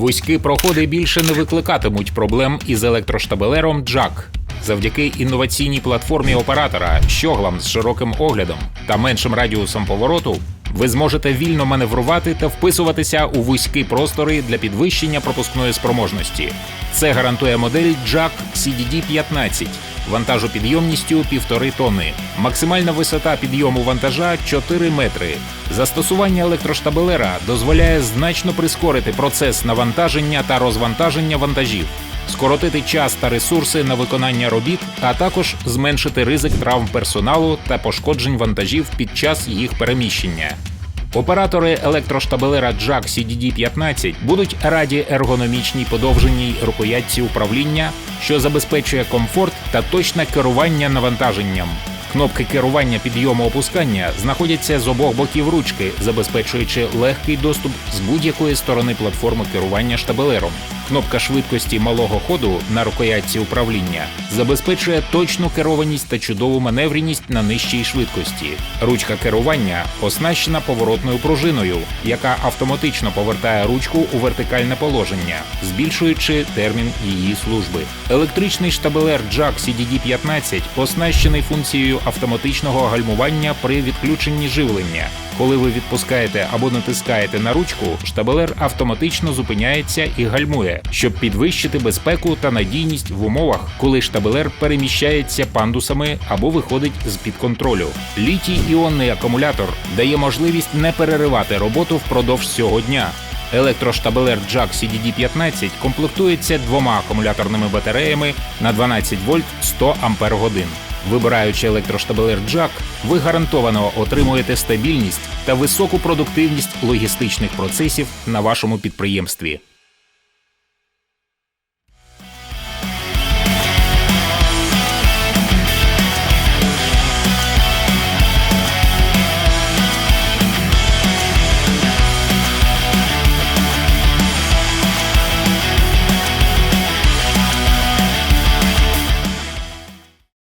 Вузькі проходи більше не викликатимуть проблем із електроштабелером Джак. Завдяки інноваційній платформі оператора, щоглам з широким оглядом та меншим радіусом повороту, ви зможете вільно маневрувати та вписуватися у вузькі простори для підвищення пропускної спроможності. Це гарантує модель Jack CDD 15 вантажопідйомністю 1,5 тонни. Максимальна висота підйому вантажа 4 метри. Застосування електроштабелера дозволяє значно прискорити процес навантаження та розвантаження вантажів, скоротити час та ресурси на виконання робіт, а також зменшити ризик травм персоналу та пошкоджень вантажів під час їх переміщення. Оператори електроштабелера Jack CDD 15 будуть раді ергономічній подовженій рукоятці управління, що забезпечує комфорт та точне керування навантаженням. Кнопки керування підйому опускання знаходяться з обох боків ручки, забезпечуючи легкий доступ з будь-якої сторони платформи керування штабелером. Кнопка швидкості малого ходу на рукоятці управління забезпечує точну керованість та чудову маневреність на нижчій швидкості. Ручка керування оснащена поворотною пружиною, яка автоматично повертає ручку у вертикальне положення, збільшуючи термін її служби. Електричний штабелер Jack CDD 15 оснащений функцією автоматичного гальмування при відключенні живлення. Коли ви відпускаєте або натискаєте на ручку, штабелер автоматично зупиняється і гальмує, щоб підвищити безпеку та надійність в умовах, коли штабелер переміщається пандусами або виходить з під контролю. Літій іонний акумулятор дає можливість не переривати роботу впродовж всього дня. Електроштабелер Jack CDD 15 комплектується двома акумуляторними батареями на 12 вольт 100 ампер годин. Вибираючи електроштабелер Jack, ви гарантовано отримуєте стабільність та високу продуктивність логістичних процесів на вашому підприємстві.